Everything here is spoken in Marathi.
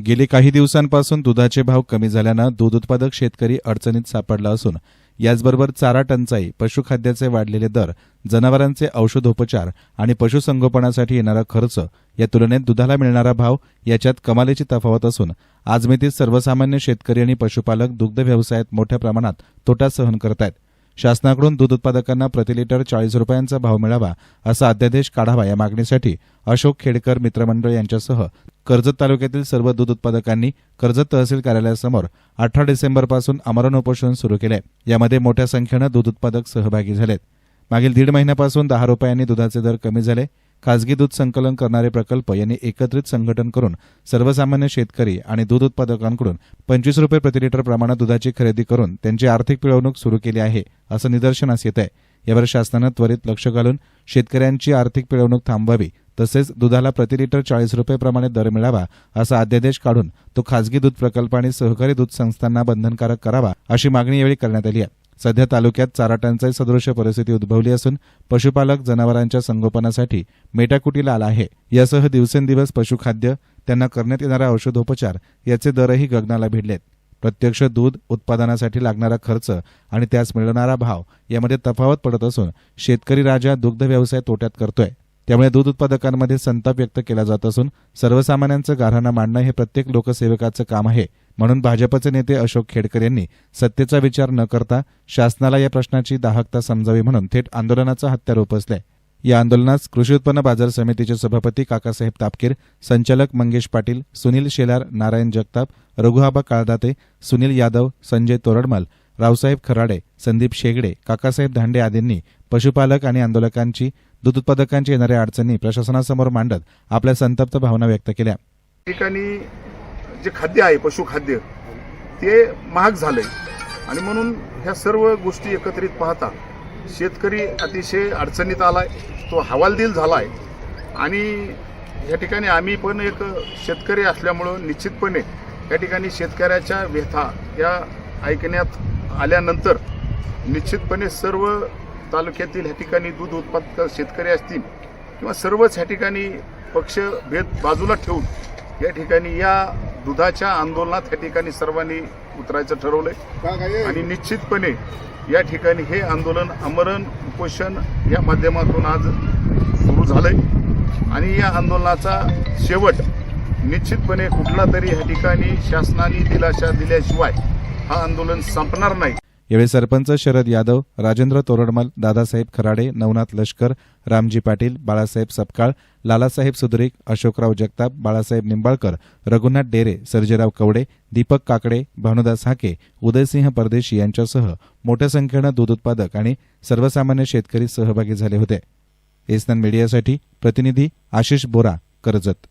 गेले काही दिवसांपासून दुधाचे भाव कमी झाल्यानं दूध उत्पादक शेतकरी अडचणीत सापडला असून याचबरोबर चारा टंचाई पशुखाद्याचे वाढलेले दर जनावरांचे औषधोपचार आणि पशुसंगोपनासाठी येणारा खर्च या तुलनेत दुधाला मिळणारा भाव याच्यात कमालीची तफावत असून आजमितीत सर्वसामान्य शेतकरी आणि पशुपालक दुग्ध व्यवसायात मोठ्या प्रमाणात तोटा सहन करत आहेत शासनाकडून दूध उत्पादकांना प्रति लिटर चाळीस रुपयांचा भाव मिळावा असा अध्यादेश काढावा या मागणीसाठी अशोक खेडकर मित्रमंडळ यांच्यासह कर्जत तालुक्यातील सर्व दूध उत्पादकांनी कर्जत तहसील कार्यालयासमोर अठरा डिसेंबरपासून आमरण उपोषण सुरू केले. यामध्ये मोठ्या संख्येनं दूध उत्पादक सहभागी झालेत. मागील दीड महिन्यापासून दहा रुपयांनी दुधाचे दर कमी झाले. खासगी दूध संकलन करणारे प्रकल्प यांनी एकत्रित संघटन करून सर्वसामान्य शेतकरी आणि दूध उत्पादकांकडून पंचवीस रुपये प्रति लिटर प्रमाणात दुधाची खरेदी करून त्यांची आर्थिक पिळवणूक सुरू केली आहे असं निदर्शनास येत आहे यावर शासनानं त्वरित लक्ष घालून शेतकऱ्यांची आर्थिक पिळवणूक थांबवावी तसेच दुधाला प्रति लिटर चाळीस रुपये प्रमाणे दर मिळावा असा अध्यादेश काढून तो खासगी दूध प्रकल्प आणि सहकारी दूध संस्थांना बंधनकारक करावा अशी मागणी यावेळी करण्यात आली आहे. सध्या तालुक्यात चारा टंचाई सदृश्य परिस्थिती उद्भवली असून पशुपालक जनावरांच्या संगोपनासाठी मेटाकुटीला आला आहे. यासह दिवसेंदिवस पशुखाद्य त्यांना करण्यात येणारा औषधोपचार याचे दरही गगनाला भिडलेत. प्रत्यक्ष दूध उत्पादनासाठी लागणारा खर्च आणि त्यास मिळणारा भाव यामध्ये तफावत पडत असून शेतकरी राजा दुग्ध व्यवसाय तोट्यात करतोय. त्यामुळे दूध उत्पादकांमध्ये संताप व्यक्त केला जात असून सर्वसामान्यांचं गाऱ्हाणं मांडणं हे प्रत्येक लोकसेवकाचं काम आहे. म्हणून भाजपचे नेते अशोक खेडकर यांनी सत्तेचा विचार न करता शासनाला या प्रश्नाची दाहकता समजावी म्हणून थेट आंदोलनाचं हत्यार उपसले. या आंदोलनास कृषी उत्पन्न बाजार समितीचे सभापती काकासाहेब तापकीर संचालक मंगेश पाटील सुनील शेलार नारायण जगताप रघुआबा काळदाते सुनील यादव संजय तोरडमल रावसाहेब खराडे संदीप शेगडे काकासाहेब धांडे आदींनी पशुपालक आणि आंदोलकांची दूध उत्पादकांची येणाऱ्या अडचणी प्रशासनासमोर मांडत आपल्या संतप्त भावना व्यक्त केल्या. ठिकाणी जे खाद्य आहे पशुखाद्य ते महाग झालंय. आणि म्हणून ह्या सर्व गोष्टी एकत्रित पाहता शेतकरी अतिशय अडचणीत आलाय तो हवालदिल झालाय. आणि या ठिकाणी आम्ही पण एक शेतकरी असल्यामुळं निश्चितपणे या ठिकाणी शेतकऱ्याच्या व्यथा या ऐकण्यात आल्यानंतर निश्चितपणे सर्व तालुक्यातील ह्या ठिकाणी दूध उत्पादक शेतकरी असतील किंवा सर्वच ह्या ठिकाणी पक्ष भेद बाजूला ठेवून या ठिकाणी या दुधाच्या आंदोलनात ह्या ठिकाणी सर्वांनी उतरायचं ठरवलंय. आणि निश्चितपणे या ठिकाणी हे आंदोलन आमरण उपोषण या माध्यमातून आज सुरू झालंय. आणि या आंदोलनाचा शेवट निश्चितपणे कुठला तरी ह्या ठिकाणी शासनाने दिलाशा दिल्याशिवाय हा आंदोलन संपणार नाही. यावेळी सरपंच शरद यादव राजेंद्र तोरडमल दादासाहेब खराडे नवनाथ लष्कर रामजी पाटील बाळासाहेब सपकाळ लालासाहेब सुदरिक अशोकराव जगताप बाळासाहेब निंबाळकर रघुनाथ डेरे सर्जेराव कवडे दीपक काकडे भानुदास हाके उदयसिंह परदेशी यांच्यासह मोठ्या संख्येनं दूध उत्पादक आणि सर्वसामान्य शेतकरी सहभागी झाले होते. एसनन मीडियासाठी प्रतिनिधी आशिष बोरा कर्जत.